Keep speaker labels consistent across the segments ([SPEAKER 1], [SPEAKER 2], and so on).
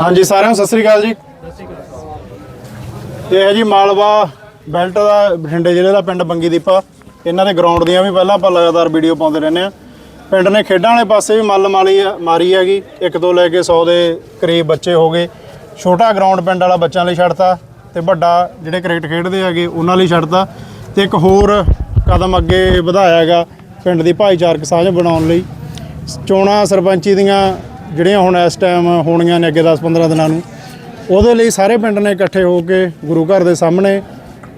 [SPEAKER 1] ਹਾਂਜੀ, ਸਾਰਿਆਂ ਨੂੰ ਸਤਿ ਸ੍ਰੀ ਅਕਾਲ ਜੀ। ਇਹ ਹੈ ਜੀ ਮਾਲਵਾ ਬੈਲਟ ਦਾ ਬਠਿੰਡੇ ਜ਼ਿਲ੍ਹੇ ਦਾ ਪਿੰਡ ਬੰਗੀ ਦੀਪਾ। ਇਹਨਾਂ ਦੇ ਗਰਾਊਂਡ ਦੀਆਂ ਵੀ ਪਹਿਲਾਂ ਆਪਾਂ ਲਗਾਤਾਰ ਵੀਡੀਓ ਪਾਉਂਦੇ ਰਹਿੰਦੇ ਆ ਪਿੰਡ ਨੇ ਖੇਡਾਂ ਵਾਲੇ ਪਾਸੇ ਵੀ ਮੱਲ ਮਾਲੀ ਮਾਰੀ ਹੈਗੀ। ਇੱਕ ਤੋਂ ਲੈ ਕੇ 100 ਦੇ ਕਰੀਬ ਬੱਚੇ ਹੋ ਗਏ। ਛੋਟਾ ਗਰਾਊਂਡ ਪਿੰਡ ਵਾਲਾ ਬੱਚਿਆਂ ਲਈ ਛੱਡਤਾ ਤੇ ਵੱਡਾ ਜਿਹੜੇ ਕ੍ਰਿਕਟ ਖੇਡਦੇ ਹੈਗੇ, ਉਹਨਾਂ ਲਈ ਛੱਡਤਾ। ਤੇ ਇੱਕ ਹੋਰ ਕਦਮ ਅੱਗੇ ਵਧਾਇਆ ਹੈਗਾ ਪਿੰਡ ਦੀ ਭਾਈਚਾਰਕ ਸਾਂਝ ਬਣਾਉਣ ਲਈ। ਚੋਣਾਂ ਸਰਪੰਚੀ ਦੀਆਂ ਜਿਹੜੀਆਂ ਹੁਣ ਇਸ ਟਾਈਮ ਹੋਣੀਆਂ ਨੇ ਅੱਗੇ 10-15 ਦਿਨਾਂ ਨੂੰ ਉਹਦੇ ਲਈ ਸਾਰੇ ਪਿੰਡ ਨੇ ਇਕੱਠੇ ਹੋ ਕੇ ਗੁਰੂ ਘਰ ਦੇ ਸਾਹਮਣੇ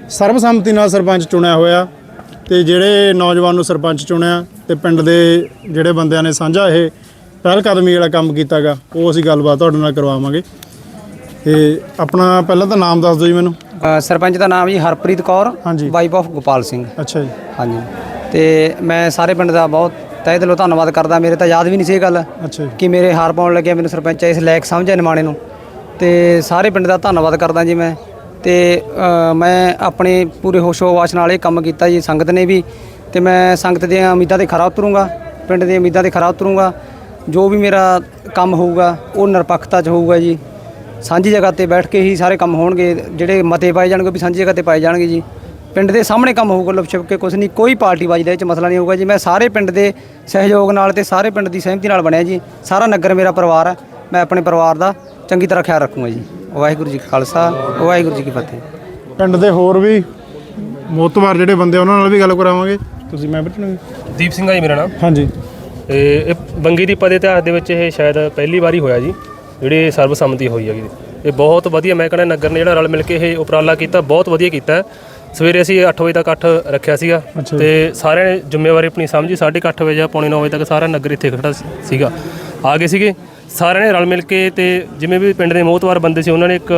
[SPEAKER 1] ਸਰਬਸੰਮਤੀ ਨਾਲ ਸਰਪੰਚ ਚੁਣਿਆ ਹੋਇਆ ਤੇ ਜਿਹੜੇ ਨੌਜਵਾਨ ਨੂੰ ਸਰਪੰਚ ਚੁਣਿਆ ਤੇ ਪਿੰਡ ਦੇ ਜਿਹੜੇ ਬੰਦਿਆਂ ਨੇ ਸਾਂਝਾ ਇਹ ਪਹਿਲ ਕਦਮੀ ਵਾਲਾ ਕੰਮ ਕੀਤਾਗਾ ਉਹ ਅਸੀਂ ਗੱਲਬਾਤ ਤੁਹਾਡੇ ਨਾਲ ਕਰਵਾਵਾਂਗੇ। ਤੇ ਆਪਣਾ ਪਹਿਲਾਂ ਤਾਂ ਨਾਮ ਦੱਸ ਦਿਓ ਜੀ ਮੈਨੂੰ।
[SPEAKER 2] ਸਰਪੰਚ ਦਾ ਨਾਮ ਜੀ ਹਰਪ੍ਰੀਤ ਕੌਰ
[SPEAKER 1] ਹਾਂਜੀ।
[SPEAKER 2] Wife of Gopal Singh.
[SPEAKER 1] ਅੱਛਾ ਜੀ।
[SPEAKER 2] ਹਾਂਜੀ। ਤੇ ਮੈਂ ਸਾਰੇ ਪਿੰਡ ਦਾ ਬਹੁਤ ਤਹਿ ਦਿਲੋਂ ਧੰਨਵਾਦ ਕਰਦਾ। ਮੇਰੇ ਤਾਂ ਯਾਦ ਵੀ ਨਹੀਂ ਸੀ ਇਹ ਗੱਲ
[SPEAKER 1] ਅੱਛਾ ਜੀ।
[SPEAKER 2] ਕਿ ਮੇਰੇ ਹਾਰ ਪਾਉਣ ਲੱਗਿਆ ਮੈਨੂੰ ਸਰਪੰਚ ਇਸ ਲਾਇਕ ਸਮਝਿਆ ਨਿਮਾਣੇ ਨੂੰ। ਤੇ ਸਾਰੇ ਪਿੰਡ ਦਾ ਧੰਨਵਾਦ ਕਰਦਾ ਜੀ ਮੈਂ। ਤੇ ਮੈਂ ਆਪਣੇ ਪੂਰੇ ਹੋਸ਼ੋ-ਵਾਸ਼ ਨਾਲ ਇਹ ਕੰਮ ਕੀਤਾ ਜੀ ਸੰਗਤ ਨੇ ਵੀ। ਤੇ ਮੈਂ ਸੰਗਤ ਦੀਆਂ ਉਮੀਦਾਂ ਤੇ ਖਰਾ ਉਤਰੂੰਗਾ ਪਿੰਡ ਦੀਆਂ ਉਮੀਦਾਂ ਤੇ ਖਰਾ ਉਤਰੂੰਗਾ। ਜੋ ਵੀ ਮੇਰਾ ਕੰਮ ਹੋਊਗਾ ਉਹ ਨਿਰਪੱਖਤਾ 'ਚ ਹੋਊਗਾ ਜੀ। ਸਾਂਝੀ ਜਗ੍ਹਾ ਤੇ ਬੈਠ ਕੇ ਹੀ ਸਾਰੇ ਕੰਮ ਹੋਣਗੇ ਜਿਹੜੇ ਮਤੇ ਪਾਏ ਜਾਣਗੇ ਵੀ ਸਾਂਝੀ ਜਗ੍ਹਾ ਤੇ ਪਾਏ ਜਾਣਗੇ ਜੀ। ਪਿੰਡ ਦੇ ਸਾਹਮਣੇ ਕੰਮ ਹੋਊਗਾ ਲੁਕ ਛਿਪ ਕੇ ਕੁਝ ਨਹੀਂ ਕੋਈ ਪਾਰਟੀਬਾਜ਼ੀ ਦਾ ਇਹ ਚ ਮਸਲਾ ਨਹੀਂ ਹੋਊਗਾ ਜੀ। ਮੈਂ ਸਾਰੇ ਪਿੰਡ ਦੇ ਸਹਿਯੋਗ ਨਾਲ ਤੇ ਸਾਰੇ ਪਿੰਡ ਦੀ ਸਹਿਮਤੀ ਨਾਲ ਬਣਿਆ ਜੀ। ਸਾਰਾ ਨਗਰ ਮੇਰਾ ਪਰਿਵਾਰ ਹੈ ਮੈਂ ਆਪਣੇ ਪਰਿਵਾਰ ਦਾ ਚੰਗੀ ਤਰ੍ਹਾਂ ਖਿਆਲ ਰੱਖੂੰਗਾ ਜੀ। ਵਾਹਿਗੁਰੂ ਜੀ ਕਾ ਖਾਲਸਾ ਵਾਹਿਗੁਰੂ ਜੀ ਕੀ ਫਤਿਹ।
[SPEAKER 1] ਪਿੰਡ ਦੇ ਹੋਰ ਵੀ ਮੋਤਵਾਰ ਜਿਹੜੇ ਬੰਦੇ ਆ, ਉਹਨਾਂ ਨਾਲ ਵੀ ਗੱਲ ਕਰਾਵਾਂਗੇ। ਤੁਸੀਂ ਮੈਂ ਬੈਠਣਗੇ
[SPEAKER 3] ਦੀਪ ਸਿੰਘ ਆ ਜੀ ਮੇਰਾ ਨਾਮ।
[SPEAKER 1] ਹਾਂਜੀ।
[SPEAKER 3] ਤੇ ਇਹ ਬੰਗੀ ਦੀ ਪਦੇ ਇਤਿਹਾਸ ਦੇ ਵਿੱਚ ਇਹ ਸ਼ਾਇਦ ਪਹਿਲੀ ਵਾਰੀ ਹੋਇਆ ਜੀ ਜਿਹੜੀ ਸਰਬਸੰਮਤੀ ਹੋਈ ਹੈਗੀ। ਇਹ ਬਹੁਤ ਵਧੀਆ ਮੈਂ ਕਹਿੰਦਾ ਨਗਰ ਨੇ ਜਿਹੜਾ ਰਲ ਮਿਲ ਕੇ ਇਹ ਉਪਰਾਲਾ ਕੀਤਾ ਬਹੁਤ ਵਧੀਆ ਕੀਤਾ। ਹੈ। ਸਵੇਰੇ ਅਸੀਂ 8 ਵਜੇ ਤੱਕ ਇਕੱਠ ਰੱਖਿਆ ਸੀਗਾ
[SPEAKER 1] ਅੱਛਾ। ਜੀ।
[SPEAKER 3] ਤੇ ਸਾਰਿਆਂ ਨੇ ਜ਼ਿੰਮੇਵਾਰੀ ਆਪਣੀ ਸਮਝੀ 8:30 ਵਜੇ ਜਾਂ ਪੌਣੇ 9 ਵਜੇ ਤੱਕ ਸਾਰਾ ਨਗਰ ਇੱਥੇ ਖੜਾ ਸੀ- ਸੀਗਾ। ਆ ਗਏ ਸੀਗੇ। ਸਾਰਿਆਂ ਨੇ ਰਲ ਮਿਲ ਕੇ ਤੇ ਜਿਵੇਂ ਵੀ ਪਿੰਡ ਦੇ ਮੋਹਤਵਾਰ ਬੰਦੇ ਸੀ ਉਹਨਾਂ ਨੇ ਇੱਕ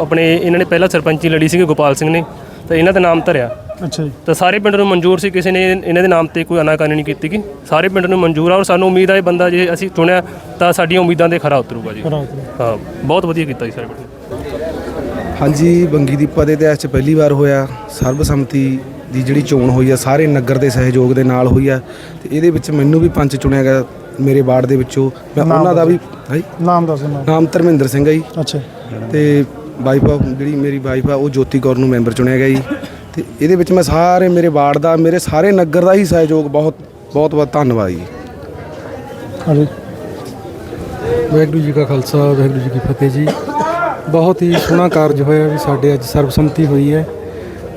[SPEAKER 3] ਆਪਣੇ ਇਹਨਾਂ ਨੇ ਪਹਿਲਾਂ ਸਰਪੰਚੀ ਲੜੀ ਸੀਗੀ ਗੋਪਾਲ ਸਿੰਘ ਨੇ। ਤੇ ਇਹਨਾਂ ਦਾ ਨਾਮ ਧਰਿਆ।
[SPEAKER 1] ਅੱਛਾ ਜੀ।
[SPEAKER 3] ਤਾਂ ਸਾਰੇ ਪਿੰਡ ਨੂੰ ਮਨਜ਼ੂਰ ਸੀ ਕਿਸੇ ਨੇ ਇਹਨਾਂ ਦੇ ਨਾਮ ਤੇ ਕੋਈ ਅਨਾਕਾਨੀ ਨਹੀਂ ਕੀਤੀ ਗੀ। ਸਾਰੇ ਪਿੰਡ ਨੂੰ ਮਨਜ਼ੂਰ ਆ ਔਰ ਸਾਨੂੰ ਉਮੀਦ ਆ ਇਹ ਬੰਦਾ ਜੇ ਅਸੀਂ ਚੁਣਿਆ ਤਾਂ ਸਾਡੀਆਂ ਉਮੀਦਾਂ ਦੇ ਖਰਾ ਉਤਰੂਗਾ ਜੀ।
[SPEAKER 1] ਕਰਾਓ।
[SPEAKER 3] ਹਾਂ ਬਹੁਤ ਵਧੀਆ ਕੀਤਾ ਜੀ ਸਾਰੇ ਪਿੰਡ। ਨੇ
[SPEAKER 4] ਹਾਂਜੀ ਬੰਗੀ ਦੀਪਾ ਦੇ ਇਤਿਹਾਸ 'ਚ ਪਹਿਲੀ ਵਾਰ ਹੋਇਆ ਸਰਬਸੰਮਤੀ ਦੀ ਜਿਹੜੀ ਚੋਣ ਹੋਈ ਆ ਸਾਰੇ ਨਗਰ ਦੇ ਸਹਿਯੋਗ ਦੇ ਨਾਲ ਹੋਈ ਆ ਤੇ ਇਹਦੇ ਵਿੱਚ ਮੈਨੂੰ ਵੀ ਪੰਚ ਚੁਣਿਆ ਗਿਆ ਮੇਰੇ ਵਾਰਡ ਦੇ ਵਿੱਚੋਂ। ਮੈਂ ਉਹਨਾਂ ਦਾ ਵੀ ਹਾਂਜੀ
[SPEAKER 1] ਨਾਮ ਦੱਸੋ ਨਾਮ।
[SPEAKER 4] ਨਾਮ ਧਰਮਿੰਦਰ ਸਿੰਘ ਹੈ ਜੀ।
[SPEAKER 1] ਅੱਛਾ।
[SPEAKER 4] ਤੇ ਵਾਈਫ ਆ ਜਿਹੜੀ ਮੇਰੀ ਵਾਈਫ ਆ ਉਹ ਜੋਤੀ ਕੌਰ ਨੂੰ ਮੈਂਬਰ ਚੁਣਿਆ ਗਿਆ ਜੀ। ਤੇ ਇਹਦੇ ਵਿੱਚ ਮੈਂ ਸਾਰੇ ਮੇਰੇ ਵਾਰਡ ਦਾ ਮੇਰੇ ਸਾਰੇ ਨਗਰ ਦਾ ਹੀ ਸਹਿਯੋਗ ਬਹੁਤ ਬਹੁਤ ਬਹੁਤ ਧੰਨਵਾਦ ਜੀ।
[SPEAKER 1] ਹਾਂਜੀ।
[SPEAKER 5] ਵਾਹਿਗੁਰੂ ਜੀ ਕਾ ਖਾਲਸਾ ਵਾਹਿਗੁਰੂ ਜੀ ਕੀ ਫਤਿਹ ਜੀ। ਬਹੁਤ ਹੀ ਸੋਹਣਾ ਕਾਰਜ ਹੋਇਆ ਵੀ ਸਾਡੇ ਅੱਜ ਸਰਬਸੰਮਤੀ ਹੋਈ ਹੈ।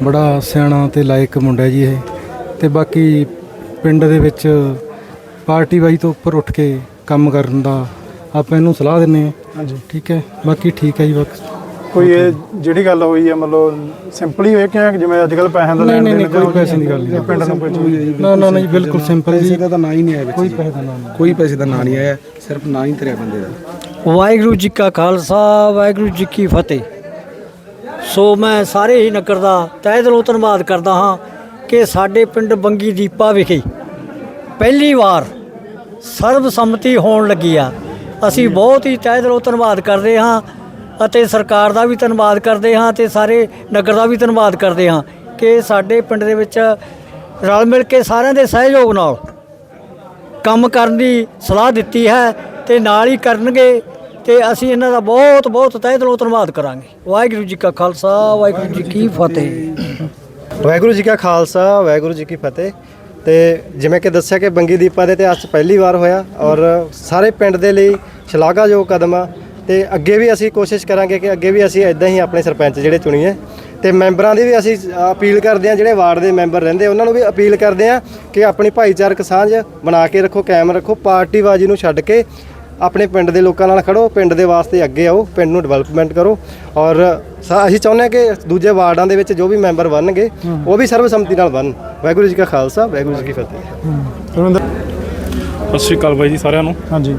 [SPEAKER 5] ਬੜਾ ਸਿਆਣਾ ਤੇ ਲਾਇਕ ਮੁੰਡਾ ਜੀ ਇਹ। ਤੇ ਬਾਕੀ ਪਿੰਡ ਦੇ ਵਿੱਚ ਪਾਰਟੀ ਵਾਈ ਤੋਂ ਉੱਪਰ ਉੱਠ ਕੇ ਕੰਮ ਕਰਨ ਦਾ ਆਪਾਂ ਇਹਨੂੰ ਸਲਾਹ ਦਿੰਨੇ ਹਾਂ।
[SPEAKER 1] ਹਾਂਜੀ।
[SPEAKER 5] ਠੀਕ ਹੈ? ਬਾਕੀ ਠੀਕ ਹੈ ਜੀ ਬਾਕੀ।
[SPEAKER 1] ਕੋਈ ਇਹ ਜਿਹੜੀ ਗੱਲ ਹੋਈ ਹੈ ਮਤਲਬ ਸਿੰਪਲ ਹੀ ਹੋਇਆ ਕਿ ਜਿਵੇਂ ਅੱਜ ਕੱਲ ਪੈਸਿਆਂ ਦਾ
[SPEAKER 5] ਨਹੀਂ
[SPEAKER 1] ਲੈਣ
[SPEAKER 5] ਨਹੀਂ
[SPEAKER 1] ਦੇਣ
[SPEAKER 5] ਨਹੀਂ ਕੋਈ ਪੈਸੇ ਦੀ ਗੱਲ ਨਹੀਂ।
[SPEAKER 1] ਪਿੰਡ ਨੂੰ ਕੋਈ ਚੀਜ਼
[SPEAKER 5] ਨਾ ਨਾ ਨਹੀਂ ਬਿਲਕੁਲ ਸਿੰਪਲ ਜੀ।
[SPEAKER 4] ਪੈਸੇ ਦਾ ਤਾਂ ਨਾਂ ਹੀ ਨਹੀਂ ਆਇਆ ਵਿੱਚ
[SPEAKER 5] ਕੋਈ। ਪੈਸੇ ਦਾ ਨਾਮ ਨਹੀਂ।
[SPEAKER 4] ਕੋਈ ਪੈਸੇ ਦਾ ਨਾਂ ਨਹੀਂ ਆਇਆ ਸਿਰਫ ਨਾਂ ਹੀ ਧਰਿਆ ਬੰਦੇ ਦਾ।
[SPEAKER 6] ਵਾਹਿਗੁਰੂ ਜੀ ਕਾ ਖਾਲਸਾ, ਵਾਹਿਗੁਰੂ ਜੀ ਕੀ ਫਤਿਹ। ਸੋ ਮੈਂ ਸਾਰੇ ਹੀ ਨਗਰ ਦਾ ਤਹਿ ਦਿਲੋਂ ਧੰਨਵਾਦ ਕਰਦਾ ਹਾਂ ਕਿ ਸਾਡੇ ਪਿੰਡ ਬੰਗੀ ਦੀਪਾ ਵਿਖੇ ਪਹਿਲੀ ਵਾਰ ਸਰਬਸੰਮਤੀ ਹੋਣ ਲੱਗੀ ਆ। ਅਸੀਂ ਬਹੁਤ ਹੀ ਤਹਿ ਦਿਲੋਂ ਧੰਨਵਾਦ ਕਰਦੇ ਹਾਂ ਅਤੇ ਸਰਕਾਰ ਦਾ ਵੀ ਧੰਨਵਾਦ ਕਰਦੇ ਹਾਂ ਤੇ ਸਾਰੇ ਨਗਰ ਦਾ ਵੀ ਧੰਨਵਾਦ ਕਰਦੇ ਹਾਂ ਕਿ ਸਾਡੇ ਪਿੰਡ ਦੇ ਵਿੱਚ ਰਲ ਮਿਲ ਕੇ ਸਾਰਿਆਂ ਦੇ ਸਹਿਯੋਗ ਨਾਲ ਕੰਮ ਕਰਨ ਦੀ ਸਲਾਹ ਦਿੱਤੀ ਹੈ ਤੇ ਨਾਲ ਹੀ ਕਰਨਗੇ ਤੇ ਅਸੀਂ ਇਹਨਾਂ ਦਾ ਬਹੁਤ ਬਹੁਤ ਤਹਿ ਦਿਲੋਂ ਧੰਨਵਾਦ ਕਰਾਂਗੇ। ਵਾਹਿਗੁਰੂ ਜੀ ਕਾ ਖਾਲਸਾ, ਵਾਹਿਗੁਰੂ ਜੀ ਕੀ ਫਤਿਹ।
[SPEAKER 7] ਵਾਹਿਗੁਰੂ ਜੀ ਕਾ ਖਾਲਸਾ, ਵਾਹਿਗੁਰੂ ਜੀ ਕੀ ਫਤਿਹ। ਤੇ ਜਿਵੇਂ ਕਿ ਦੱਸਿਆ ਕਿ ਬੰਗੀ ਦੀਪਾ ਦੇ ਇਤਿਹਾਸ ਪਹਿਲੀ ਵਾਰ ਹੋਇਆ ਔਰ ਸਾਰੇ ਪਿੰਡ ਦੇ ਲਈ ਸ਼ਲਾਘਾਯੋਗ ਕਦਮ ਆ। ਤੇ ਅੱਗੇ ਵੀ ਅਸੀਂ ਕੋਸ਼ਿਸ਼ ਕਰਾਂਗੇ ਕਿ ਅੱਗੇ ਵੀ ਅਸੀਂ ਇਦਾਂ ਹੀ ਆਪਣੇ ਸਰਪੰਚ ਜਿਹੜੇ ਚੁਣੀਏ। ਤੇ ਮੈਂਬਰਾਂ ਦੀ ਵੀ ਅਸੀਂ ਅਪੀਲ ਕਰਦੇ ਹਾਂ, ਜਿਹੜੇ ਵਾਰਡ ਦੇ ਮੈਂਬਰ ਰਹਿੰਦੇ, ਉਹਨਾਂ ਨੂੰ ਵੀ ਅਪੀਲ ਕਰਦੇ ਹਾਂ ਕਿ ਆਪਣੀ ਭਾਈਚਾਰਕ ਸਾਂਝ ਬਣਾ ਕੇ ਰੱਖੋ, ਕਾਇਮ ਰੱਖੋ ਪਾਰਟੀਬਾਜ਼ੀ ਨੂੰ ਛੱਡ ਕੇ ਆਪਣੇ ਪਿੰਡ ਦੇ ਲੋਕਾਂ ਨਾਲ ਖੜੋ ਪਿੰਡ ਦੇ ਵਾਸਤੇ ਅੱਗੇ ਆਓ ਪਿੰਡ ਨੂੰ ਡਿਵੈਲਪਮੈਂਟ ਕਰੋ ਔਰ ਸਾ- ਅਸੀਂ ਚਾਹੁੰਦੇ ਹਾਂ ਕਿ ਦੂਜੇ ਵਾਰਡਾਂ ਦੇ ਵਿੱਚ ਜੋ ਵੀ ਮੈਂਬਰ ਬਣਨਗੇ ਉਹ ਵੀ ਸਰਬਸੰਮਤੀ ਨਾਲ ਬਣਨ। ਵਾਹਿਗੁਰੂ ਜੀ ਕਾ ਖਾਲਸਾ ਵਾਹਿਗੁਰੂ ਜੀ ਕੀ ਫਤਿਹ।
[SPEAKER 1] ਰਵਿੰਦਰ?
[SPEAKER 8] ਸਤਿ ਸ਼੍ਰੀ ਅਕਾਲ ਬਾਈ ਜੀ ਸਾਰਿਆਂ ਨੂੰ।
[SPEAKER 1] ਹਾਂਜੀ।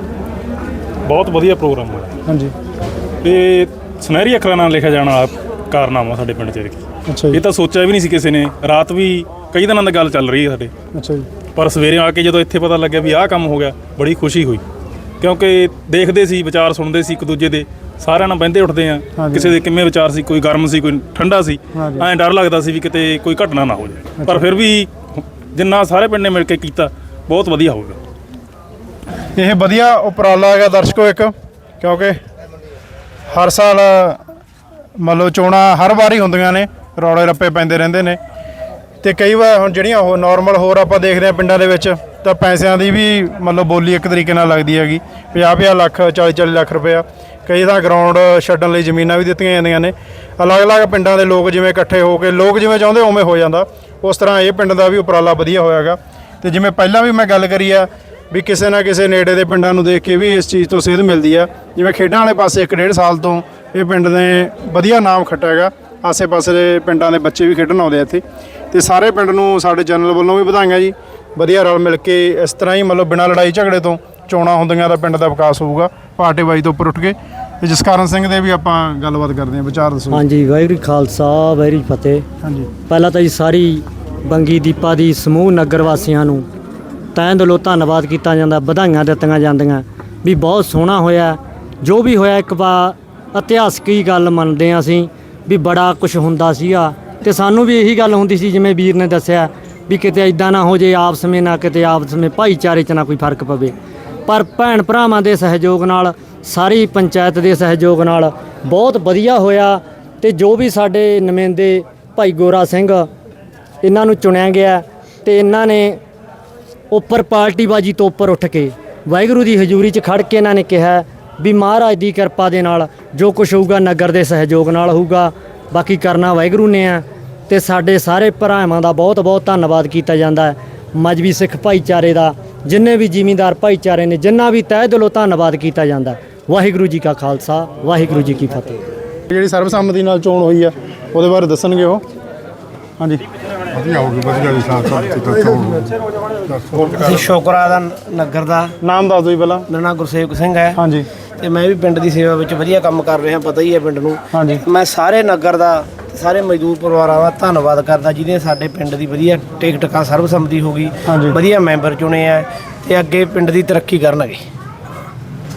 [SPEAKER 8] ਬਹੁਤ ਵਧੀਆ ਪ੍ਰੋਗਰਾਮ ਹੋਇਆ।
[SPEAKER 1] ਹਾਂਜੀ।
[SPEAKER 8] ਤੇ ਸੁਨਹਿਰੀ ਅੱਖਰਾਂ ਨਾਲ ਲਿਖਿਆ ਜਾਣ ਵਾਲਾ ਕਾਰਨਾਮਾ ਸਾਡੇ ਪਿੰਡ 'ਚ ਐਤਕੀ।
[SPEAKER 1] ਅੱਛਾ
[SPEAKER 8] ਇਹ
[SPEAKER 1] ਜੀ
[SPEAKER 8] ਤਾਂ ਸੋਚਿਆ ਵੀ ਨਹੀਂ ਸੀ ਕਿਸੇ ਨੇ। ਰਾਤ ਵੀ ਕਈ ਦਿਨਾਂ ਦੀ ਗੱਲ ਚੱਲ ਰਹੀ ਹੈ ਸਾਡੇ।
[SPEAKER 1] ਅੱਛਾ ਜੀ।
[SPEAKER 8] ਪਰ ਸਵੇਰੇ ਆ ਕੇ ਜਦੋਂ ਇੱਥੇ ਪਤਾ ਲੱਗਿਆ ਵੀ ਆਹ ਕੰਮ ਹੋ ਗਿਆ ਬੜੀ ਖੁਸ਼ੀ ਹੋਈ। ਕਿਉਂਕਿ ਦੇਖਦੇ ਸੀ ਵਿਚਾਰ ਸੁਣਦੇ ਸੀ ਇੱਕ ਦੂਜੇ ਦੇ। ਸਾਰਿਆਂ ਨਾਲ ਬਹਿੰਦੇ ਉੱਠਦੇ ਆ।
[SPEAKER 1] ਹਾਂਜੀ।
[SPEAKER 8] ਕਿਸੇ ਦੇ ਕਿੰਨੇ ਵਿਚਾਰ ਸੀ ਕੋਈ ਗਰਮ ਸੀ ਕੋਈ ਠੰਡਾ ਸੀ
[SPEAKER 1] ਹਾਂਜੀ।
[SPEAKER 8] ਐਂ ਡਰ ਲੱਗਦਾ ਸੀ ਵੀ ਕਿਤੇ ਕੋਈ ਘਟਨਾ ਨਾ ਹੋ ਜਾਏ। ਪਰ ਫਿਰ ਵੀ ਜਿੰਨਾ ਸਾਰੇ ਪਿੰਡ ਨੇ ਮਿਲ ਕੇ ਕੀਤਾ ਬਹੁਤ ਵਧੀਆ ਹੋਊਗਾ।
[SPEAKER 1] ਇਹ ਵਧੀਆ ਉਪਰਾਲਾ ਹੈਗਾ ਦਰਸ਼ਕੋ ਇੱਕ ਕਿਉਂਕਿ ਹਰ ਸਾਲ ਮੰਨ ਲਓ ਚੋਣਾਂ ਹਰ ਵਾਰ ਹੁੰਦੀਆਂ ਨੇ ਰੌਲੇ ਰੱਪੇ ਪੈਂਦੇ ਰਹਿੰਦੇ ਨੇ। ਤੇ ਕਈ ਵਾਰ ਹੁਣ ਜਿਹੜੀਆਂ ਉਹ ਨਾਰਮਲ ਹੋਰ ਆਪਾਂ ਦੇਖਦੇ ਆ ਪਿੰਡਾਂ ਦੇ ਵਿੱਚ ਤਾਂ ਪੈਸਿਆਂ ਦੀ ਵੀ ਮਤਲਬ ਬੋਲੀ ਇੱਕ ਤਰੀਕੇ ਨਾਲ ਲੱਗਦੀ ਹੈਗੀ। 50-50 ਲੱਖ 40-40 ਲੱਖ ਰੁਪਇਆ। ਕਈ ਤਾਂ ਗਰਾਊਂਡ ਛੱਡਣ ਲਈ ਜ਼ਮੀਨਾਂ ਵੀ ਦਿੱਤੀਆਂ ਜਾਂਦੀਆਂ ਨੇ। ਅਲੱਗ-ਅਲੱਗ ਪਿੰਡਾਂ ਦੇ ਲੋਕ ਜਿਵੇਂ ਇਕੱਠੇ ਹੋ ਕੇ, ਲੋਕ ਜਿਵੇਂ ਚਾਹੁੰਦੇ ਉਵੇਂ ਹੋ ਜਾਂਦਾ। ਉਸ ਤਰ੍ਹਾਂ ਇਹ ਪਿੰਡ ਦਾ ਵੀ ਉਪਰਾਲਾ ਵਧੀਆ ਹੋਇਆਗਾ ਤੇ ਜਿਵੇਂ ਪਹਿਲਾਂ ਵੀ ਮੈਂ ਗੱਲ ਕਰੀ ਆ ਵੀ ਕਿਸੇ ਨਾ ਕਿਸੇ ਨੇੜੇ ਦੇ ਪਿੰਡਾਂ ਨੂੰ ਦੇਖ ਕੇ ਵੀ ਇਸ ਚੀਜ਼ ਤੋਂ ਸੇਧ ਮਿਲਦੀ ਆ। ਜਿਵੇਂ ਖੇਡਾਂ ਵਾਲੇ ਪਾਸੇ ਇੱਕ ਡੇਢ ਸਾਲ ਤੋਂ ਇਹ ਪਿੰਡ ਨੇ ਵਧੀਆ ਨਾਮ ਖੱਟਿਆ ਹੈਗਾ। ਆਸੇ-ਪਾਸੇ ਦੇ ਪਿੰਡਾਂ ਦੇ ਬੱਚੇ ਵੀ ਖੇਡਣ ਆਉਂਦੇ ਆ ਇੱਥੇ। ਤੇ ਸਾਰੇ ਪਿੰਡ ਨੂੰ ਸਾਡੇ ਚੈਨਲ ਵੱਲੋਂ ਵੀ ਵਧਾਈਆਂ ਜੀ। ਵਧੀਆ ਰਲ ਮਿਲ ਕੇ ਇਸ ਤਰ੍ਹਾਂ ਹੀ ਮਤਲਬ ਬਿਨਾਂ ਲੜਾਈ ਝਗੜੇ ਤੋਂ ਚੋਣਾਂ ਹੁੰਦੀਆਂ ਤਾਂ ਪਿੰਡ ਦਾ ਵਿਕਾਸ ਹੋਊਗਾ ਪਾਰਟੀ ਬਾਈ ਤੋਂ ਉੱਪਰ ਉੱਠ ਕੇ। ਤੇ ਜਸਕਾਰਨ ਸਿੰਘ ਦੇ ਵੀ ਆਪਾਂ ਗੱਲਬਾਤ ਕਰਦੇ ਹਾਂ ਵਿਚਾਰ ਦੱਸੋ
[SPEAKER 6] ਹਾਂਜੀ ਵਾਹਿਗੁਰੂ ਖਾਲਸਾ ਵਾਹਿਗੁਰੂ ਫਤਿਹ।
[SPEAKER 1] ਹਾਂਜੀ।
[SPEAKER 6] ਪਹਿਲਾਂ ਤਾਂ ਜੀ ਸਾਰੀ ਬੰਗੀ ਦੀਪਾ ਦੀ ਸਮੂਹ ਨਗਰ ਵਾਸੀਆਂ ਨੂੰ ਤਹਿ ਦਿਲੋਂ ਧੰਨਵਾਦ ਕੀਤਾ ਜਾਂਦਾ ਵਧਾਈਆਂ ਦਿੱਤੀਆਂ ਜਾਂਦੀਆਂ। ਵੀ ਬਹੁਤ ਸੋਹਣਾ ਹੋਇਆ ਜੋ ਵੀ ਹੋਇਆ ਇੱਕ ਵਾਰ ਇਤਿਹਾਸਕ ਹੀ ਗੱਲ ਮੰਨਦੇ ਹਾਂ ਅਸੀਂ ਵੀ ਬੜਾ ਕੁਝ ਹੁੰਦਾ ਸੀਗਾ। ਤੇ ਸਾਨੂੰ ਵੀ ਇਹੀ ਗੱਲ ਹੁੰਦੀ ਸੀ ਜਿਵੇਂ ਵੀਰ ਨੇ ਦੱਸਿਆ ਵੀ ਕਿਤੇ ਇਦਾਂ ਨਾ ਹੋ ਜੇ ਆਪਸ ਵਿੱਚ ਨਾ ਕਿਤੇ ਆਪਸ ਵਿੱਚ ਭਾਈਚਾਰੇ 'ਚ ਨਾ ਕੋਈ ਫ਼ਰਕ ਪਵੇ। ਪਰ ਭੈਣ ਭਰਾਵਾਂ ਦੇ ਸਹਿਯੋਗ ਨਾਲ, ਸਾਰੀ ਪੰਚਾਇਤ ਦੇ ਸਹਿਯੋਗ ਨਾਲ ਬਹੁਤ ਵਧੀਆ ਹੋਇਆ ਤੇ ਜੋ ਵੀ ਸਾਡੇ ਨੁਮਾਇੰਦੇ ਭਾਈ ਗੋਰਾ ਸਿੰਘ ਇਹਨਾਂ ਨੂੰ ਚੁਣਿਆ ਗਿਆ ਤੇ ਇਹਨਾਂ ਨੇ ਉੱਪਰ ਪਾਰਟੀਬਾਜੀ ਤੋਂ ਉੱਪਰ ਉੱਠ ਕੇ ਵਾਹਿਗੁਰੂ ਦੀ ਹਜ਼ੂਰੀ 'ਚ ਖੜ ਕੇ ਇਹਨਾਂ ਨੇ ਕਿਹਾ ਵੀ ਮਹਾਰਾਜ ਦੀ ਕਿਰਪਾ ਦੇ ਨਾਲ ਜੋ ਕੁਝ ਹੋਊਗਾ ਨਗਰ ਦੇ ਸਹਿਯੋਗ ਨਾਲ ਹੋਊਗਾ, ਬਾਕੀ ਕਰਨਾ ਵਾਹਿਗੁਰੂ ਨੇ ਆ। ਤੇ ਸਾਡੇ ਸਾਰੇ ਭਰਾਵਾਂ ਦਾ ਬਹੁਤ ਬਹੁਤ ਧੰਨਵਾਦ ਕੀਤਾ ਜਾਂਦਾ ਹੈ। ਮਜਬੀ ਸਿੱਖ ਭਾਈਚਾਰੇ ਦਾ ਜਿੰਨੇ ਵੀ ਜ਼ਿਮੀਂਦਾਰ ਭਾਈਚਾਰੇ ਨੇ ਜਿੰਨਾ ਵੀ ਤਹਿ ਦਿਲੋਂ ਧੰਨਵਾਦ ਕੀਤਾ ਜਾਂਦਾ। ਵਾਹਿਗੁਰੂ ਜੀ ਕਾ ਖਾਲਸਾ ਵਾਹਿਗੁਰੂ ਜੀ ਕੀ ਫਤਿਹ।
[SPEAKER 1] ਜਿਹੜੀ ਸਰਬਸੰਮਤੀ ਨਾਲ ਚੋਣ ਹੋਈ ਆ ਉਹਦੇ ਬਾਰੇ ਦੱਸਣਗੇ ਉਹ? ਹਾਂਜੀ।
[SPEAKER 9] ਵਧੀਆ ਹੋ ਗਈ ਵਧੀਆ ਸਾਥ ਤੇ ਚੋਣ
[SPEAKER 10] ਅਸੀਂ ਸ਼ੋਕਰਾ ਦਾ ਨਗਰ ਦਾ।
[SPEAKER 1] ਨਾਮ ਦੱਸ ਦਿਓ ਜੀ ਪਹਿਲਾਂ।
[SPEAKER 10] ਮੇਰਾ ਨਾਮ ਗੁਰਸੇਵਕ ਸਿੰਘ ਹੈ।
[SPEAKER 1] ਹਾਂਜੀ।
[SPEAKER 10] ਤੇ ਮੈਂ ਵੀ ਪਿੰਡ ਦੀ ਸੇਵਾ ਵਿੱਚ ਵਧੀਆ ਕੰਮ ਕਰ ਰਿਹਾ ਪਤਾ ਹੀ ਹੈ ਪਿੰਡ ਨੂੰ।
[SPEAKER 1] ਹਾਂਜੀ।
[SPEAKER 10] ਮੈਂ ਸਾਰੇ ਨਗਰ ਦਾ ਸਾਰੇ ਮਜ਼ਦੂਰ ਪਰਿਵਾਰਾਂ ਦਾ ਧੰਨਵਾਦ ਕਰਦਾ ਜਿਹਨੇ ਸਾਡੇ ਪਿੰਡ ਦੀ ਵਧੀਆ ਟਿਕ ਟਕਾ ਸਰਬਸੰਮਤੀ ਹੋ ਗਈ
[SPEAKER 1] ਹਾਂਜੀ।
[SPEAKER 10] ਵਧੀਆ ਮੈਂਬਰ ਚੁਣੇ ਆ ਤੇ ਅੱਗੇ ਪਿੰਡ ਦੀ ਤਰੱਕੀ ਕਰਨਗੇ।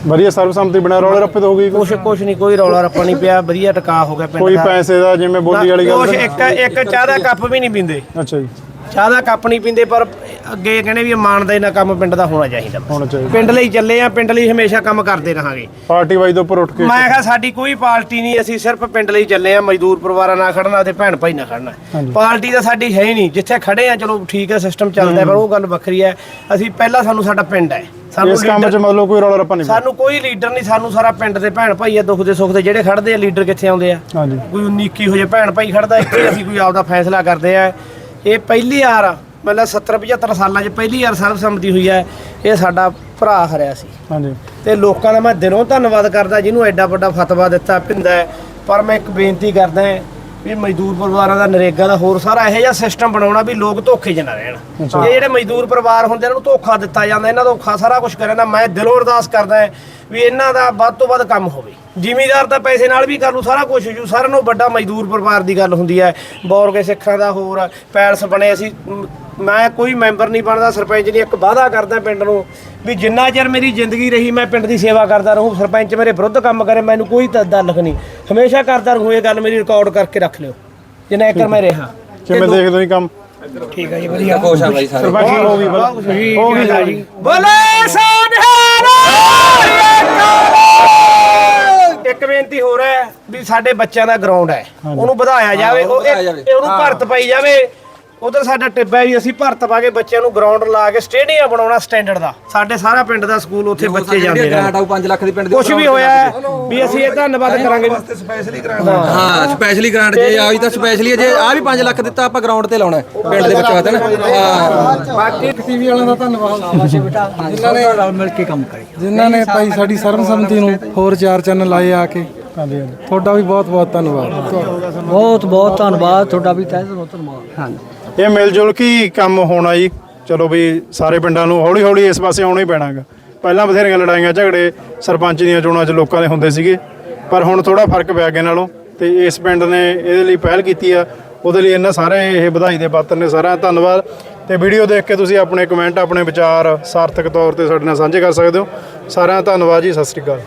[SPEAKER 1] ਵਧੀਆ ਸਰਬਸੰਮਤੀ ਬਣਾ ਰੌਲੇ ਰੱਪੇ ਤੋਂ ਹੋ ਗਈ
[SPEAKER 10] ਕੁਛ ਕੁਛ ਨਹੀਂ ਕੋਈ ਰੌਲਾ ਰੱਪਾ ਨਹੀਂ ਪਿਆ ਵਧੀਆ ਟਕਾ ਹੋ ਗਿਆ ਪਿੰਡ
[SPEAKER 1] ਕੋਈ
[SPEAKER 10] ਦਾ।
[SPEAKER 1] ਪੈਸੇ ਦਾ ਜਿਵੇਂ ਬੋਲੀ ਵਾਲੀ ਗੱਲ
[SPEAKER 10] ਕੁਛ ਇੱਕ ਇੱਕ ਚਾਹ ਦਾ ਕੱਪ ਵੀ ਨਹੀਂ ਪੀਂਦੇ।
[SPEAKER 1] ਅੱਛਾ ਜੀ।
[SPEAKER 10] ਚਾਹ ਦਾ ਕੱਪ ਨਹੀਂ ਪੀਂਦੇ ਪਰ ਅੱਗੇ ਕਹਿੰਦੇ ਵੀ ਇਮਾਨਦਾਰੀ ਨਾਲ ਕੰਮ ਪਿੰਡ ਦਾ ਹੋਣਾ ਚਾਹੀਦਾ ਬਸ।
[SPEAKER 1] ਹੋਣਾ ਚਾਹੀਦਾ।
[SPEAKER 10] ਪਿੰਡ ਲਈ ਚੱਲੇ ਆ ਪਿੰਡ ਲਈ ਹਮੇਸ਼ਾ ਕੰਮ ਕਰਦੇ ਰਹਾਂਗੇ।
[SPEAKER 1] ਪਾਰਟੀ ਵਾਈ ਦੇ ਉੱਪਰ ਉੱਠ ਕੇ
[SPEAKER 10] ਮੈਂ ਕਿਹਾ ਸਾਡੀ ਕੋਈ ਪਾਰਟੀ ਨਹੀਂ ਅਸੀਂ ਸਿਰਫ ਪਿੰਡ ਲਈ ਚੱਲੇ ਆ ਮਜ਼ਦੂਰ ਪਰਿਵਾਰਾਂ ਨਾਲ ਖੜਨਾ ਤੇ ਭੈਣ ਭਾਈ ਨਾਲ ਖੜਨਾ। ਪਾਰਟੀ ਤਾਂ ਸਾਡੀ ਹੈ ਹੀ ਨਹੀਂ ਜਿੱਥੇ ਖੜੇ ਆ ਚਲੋ ਠੀਕ ਹੈ ਸਿਸਟਮ ਚੱਲਦਾ ਹੈ, ਪਰ ਉਹ ਗੱਲ ਵੱਖਰੀ ਹੈ ਅਸੀਂ ਪਹਿਲਾਂ ਸਾਨੂੰ ਸਾਡਾ ਪਿੰਡ ਹੈ। ਸਾਨੂੰ
[SPEAKER 1] ਇਸ ਕੰਮ 'ਚ ਮਤਲਬ ਕੋਈ ਰੌਲਾ ਰੱਪਾ ਨਹੀਂ।
[SPEAKER 10] ਸਾਨੂੰ ਕੋਈ ਲੀਡਰ ਨਹੀਂ ਸਾਨੂੰ ਸਾਰਾ ਪਿੰਡ ਦੇ ਭੈਣ ਭਾਈ ਆ ਦੁੱਖ ਦੇ ਸੁੱਖ ਦੇ ਜਿਹੜੇ ਖੜਦੇ ਆ ਲੀਡਰ ਕਿੱਥੇ ਆਉਂਦੇ ਆ?
[SPEAKER 1] ਹਾਂਜੀ।
[SPEAKER 10] ਕੋਈ 19 21 ਹੋ ਜੇ ਭੈਣ ਭਾਈ ਖੜਦਾ ਇੱਥੇ ਅਸੀਂ ਕੋਈ ਆਪਦਾ ਫੈਸਲਾ ਕਰਦੇ ਆ। ਇਹ ਪਹਿਲੀ ਵਾਰ ਮਤਲਬ 70 75 ਸਾਲਾਂ 'ਚ ਪਹਿਲੀ ਵਾਰ ਸਰਬਸੰਮਤੀ ਹੋਈ ਹੈ। ਇਹ ਸਾਡਾ ਭਰਾ ਹਰਿਆ ਸੀ।
[SPEAKER 1] ਹਾਂਜੀ।
[SPEAKER 10] ਤੇ ਲੋਕਾਂ ਦਾ ਮੈਂ ਦਿਲੋਂ ਧੰਨਵਾਦ ਕਰਦਾ ਜਿਹਨੂੰ ਐਡਾ ਵੱਡਾ ਫਤਵਾ ਦਿੱਤਾ ਪਿੰਦਾ। ਪਰ ਮੈਂ ਇੱਕ ਬੇਨਤੀ ਕਰਦਾ ਵੀ ਮਜ਼ਦੂਰ ਪਰਿਵਾਰਾਂ ਦਾ ਨਰੇਗਾ ਦਾ ਹੋਰ ਸਾਰਾ ਇਹੋ ਜਿਹਾ ਸਿਸਟਮ ਬਣਾਉਣਾ ਵੀ ਲੋਕ ਧੋਖੇ 'ਚ ਨਾ ਰਹਿਣ। ਇਹ ਜਿਹੜੇ ਮਜ਼ਦੂਰ ਪਰਿਵਾਰ ਹੁੰਦੇ ਇਹਨਾਂ ਨੂੰ ਧੋਖਾ ਦਿੱਤਾ ਜਾਂਦਾ ਇਹਨਾਂ ਦਾ ਔਖਾ ਸਾਰਾ ਕੁਝ ਕਰਿਆ ਜਾਂਦਾ। ਮੈਂ ਦਿਲੋਂ ਅਰਦਾਸ ਕਰਦਾ ਵੀ ਇਹਨਾਂ ਦਾ ਵੱਧ ਤੋਂ ਵੱਧ ਕੰਮ ਹੋਵੇ। ਜ਼ਿਮੀਦਾਰ ਤਾਂ ਪੈਸੇ ਨਾਲ ਵੀ ਕਰ ਲੂ ਸਾਰਾ ਕੁਝ ਜੂ। ਸਾਰਿਆਂ ਨੂੰ ਵੱਡਾ ਮਜ਼ਦੂਰ ਪਰਿਵਾਰ ਦੀ ਗੱਲ ਹੁੰਦੀ ਹੈ। ਬੌਰਗੇ ਸਿੱਖਾਂ ਦਾ ਹੋਰ ਪੈਲਸ ਬਣੇ ਅਸੀਂ ਮ, ਕੋਈ ਮੈਂਬਰ ਨਹੀਂ ਬਣਦਾ ਸਰਪੰਚ ਨਹੀਂ ਇੱਕ ਵਾਅਦਾ ਕਰਦਾ ਪਿੰਡ ਨੂੰ ਵੀ ਜਿੰਨਾ ਚਿਰ ਮੇਰੀ ਜ਼ਿੰਦਗੀ ਰਹੀ ਮੈਂ ਪਿੰਡ ਦੀ ਸੇਵਾ ਕਰਦਾ ਰਹੂੰ ਸਰਪੰਚ ਮੇਰੇ ਵਿਰੁੱਧ ਕੰਮ ਕਰੇ ਮੈਨੂੰ ਕੋਈ ਤ- ਦਲਖ ਨਹੀਂ। ਹਮੇਸ਼ਾ ਕਰਦਾ ਰਹੂੰ ਇਹ ਗੱਲ ਮੇਰੀ ਰਿਕਾਰਡ ਕਰਕੇ ਰੱਖ ਲਿਓ। ਜਿੰਨਾ ਇੱਕ ਮੈਂ ਰਿਹਾ।
[SPEAKER 1] ਕਿਵੇਂ ਦੇਖਦੇ ਹੋ ਜੀ ਕੰਮ।
[SPEAKER 10] ਠੀਕ ਹੈ ਜੀ ਵਧੀਆ।
[SPEAKER 1] ਸਰਪੰਚ ਹੋ ਗਈ ਬਲਾ ਹੋ ਗਈ ਜੀ?
[SPEAKER 10] ਬੋਲੇ ਸੋਨਹਾਰਾ ਇੱਕ ਬੇਨਤੀ ਹੋਰ ਹੈ ਵੀ ਸਾਡੇ ਬੱਚਿਆਂ ਦਾ ਗਰਾਊਂਡ ਹੈ। ਉਹਨੂੰ ਵਧਾਇਆ ਜਾਵੇ ਉਹ ਇੱਕ- ਉਹਨੂੰ ਭਰਤ ਪਾਈ ਜਾਵੇ। ਉਧਰ ਸਾਡਾ ਟਿੱਬਾ ਹੈ ਵੀ ਅਸੀਂ ਭਰਤ ਪਾ ਕੇ ਬੱਚਿਆਂ ਨੂੰ ਗਰਾਊਂਡ ਲਾ ਕੇ ਸਟੇਡੀਅਮ ਬਣਾਉਣਾ ਸਟੈਂਡਰਡ ਦਾ। ਸਾਡੇ ਸਾਰਾ ਪਿੰਡ ਦਾ ਸਕੂਲ ਉੱਥੇ ਬੱਚੇ ਜਾਂਦੇ ਨੇ
[SPEAKER 2] 5 ਲੱਖ ਦੀ ਪਿੰਡ
[SPEAKER 10] ਕੁਝ ਵੀ ਹੋਇਆ ਵੀ ਅਸੀਂ ਇਹ ਧੰਨਵਾਦ ਕਰਾਂਗੇ। ਵੀ-
[SPEAKER 2] ਹਾਂ ਸਪੈਸ਼ਲੀ ਗ੍ਰਾਂਟ ਜੇ ਆਈ ਤਾਂ ਸਪੈਸ਼ਲੀ ਜੇ ਆ ਵੀ 5 ਲੱਖ ਦਿੱਤਾ ਆਪਾਂ ਗਰਾਊਂਡ ਤੇ ਲਾਉਣਾ ਪਿੰਡ ਦੇ ਵਿੱਚ ਵਾਸਤੇ ਨਾ ਹਾਂ।
[SPEAKER 5] ਬਾਕੀ ਟੀਵੀ ਵਾਲਿਆਂ ਦਾ ਧੰਨਵਾਦ।
[SPEAKER 6] ਜਿਨ੍ਹਾਂ ਨੇ ਰਲ ਮਿਲ ਕੇ ਕੰਮ ਕਰੇ।
[SPEAKER 5] ਜਿਨ੍ਹਾਂ ਨੇ ਭਾਈ ਸਾਡੀ ਸਰਬਸੰਮਤੀ ਨੂੰ ਹੋਰ ਚਾਰ ਚੈਨਲ ਲਾਏ ਆ ਕੇ।
[SPEAKER 1] ਹਾਂਜੀ
[SPEAKER 5] ਤੁਹਾਡਾ ਵੀ ਬਹੁਤ ਬਹੁਤ ਧੰਨਵਾਦ।
[SPEAKER 6] ਬਹੁਤ ਬਹੁਤ ਧੰਨਵਾਦ। ਤੁਹਾਡਾ ਵੀ ਤਹਿ ਦਿਲੋਂ ਧੰਨਵਾਦ। ਹਾਂਜੀ।
[SPEAKER 1] ਇਹ ਮਿਲ ਜੁਲ ਕੇ ਹੀ ਕੰਮ ਹੋਣਾ ਜੀ? ਚਲੋ ਵੀ ਸਾਰੇ ਪਿੰਡਾਂ ਨੂੰ ਹੌਲੀ ਹੌਲੀ ਇਸ ਪਾਸੇ ਆਉਣਾ ਹੀ ਪੈਣਾਗਾ। ਪਹਿਲਾਂ ਬਥੇਰੀਆਂ ਲੜਾਈਆਂ, ਝਗੜੇ ਸਰਪੰਚ ਦੀਆਂ ਚੋਣਾਂ 'ਚ ਲੋਕਾਂ ਦੇ ਹੁੰਦੇ ਸੀਗੇ। ਪਰ ਹੁਣ ਥੋੜਾ ਫ਼ਰਕ ਪਿਆ ਗਿਆ ਨਾਲੋਂ ਤੇ ਇਸ ਪਿੰਡ ਨੇ ਇਹਦੇ ਲਈ ਪਹਿਲ ਕੀਤੀ ਆ। ਉਹਦੇ ਲਈ ਇਹਨਾਂ ਸਾਰੇ ਇਹ ਵਧਾਈ ਦੇ ਪਾਤਰ ਨੇ ਸਾਰਿਆਂ ਦਾ ਧੰਨਵਾਦ। ਤੇ ਵੀਡੀਓ ਦੇਖ ਕੇ ਤੁਸੀਂ ਆਪਣੇ ਕਮੈਂਟ, ਆਪਣੇ ਵਿਚਾਰ ਸਾਰਥਕ ਤੌਰ ਤੇ ਸਾਡੇ ਨਾਲ ਸਾਂਝੇ ਕਰ ਸਕਦੇ ਹੋ। ਸਾਰਿਆਂ ਦਾ ਧੰਨਵਾਦ ਜੀ, ਸਤਿ ਸ੍ਰੀ ਅਕਾਲ।